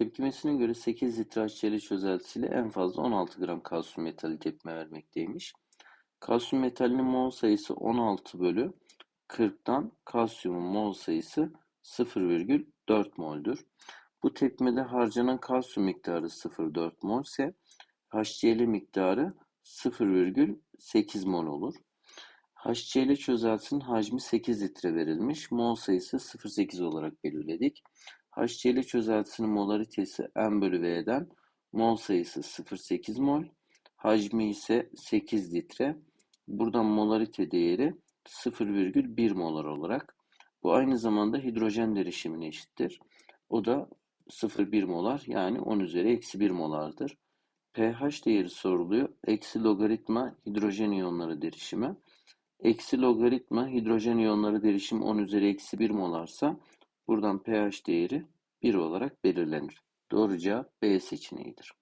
Tepkimesine göre 8 litre HCl çözeltisiyle en fazla 16 gram kalsiyum metali tepkime vermekteymiş. Kalsiyum metalinin mol sayısı 16 bölü 40'tan kalsiyumun mol sayısı 0,4 mol'dür. Bu tepkimede harcanan kalsiyum miktarı 0,4 mol ise HCl miktarı 0,8 mol olur. HCl çözeltisinin hacmi 8 litre verilmiş. Mol sayısı 0,8 olarak belirledik. HCl çözeltisinin molaritesi M bölü V'den mol sayısı 0,8 mol. Hacmi ise 8 litre. Buradan molarite değeri 0,1 molar olarak. Bu aynı zamanda hidrojen derişimine eşittir. O da 0,1 molar yani 10 üzeri eksi 1 molardır. pH değeri soruluyor. Eksi logaritma hidrojen iyonları derişimi. Eksi logaritma hidrojen iyonları derişim 10 üzeri eksi 1 molarsa buradan pH değeri 1 olarak belirlenir. Doğru cevap B seçeneğidir.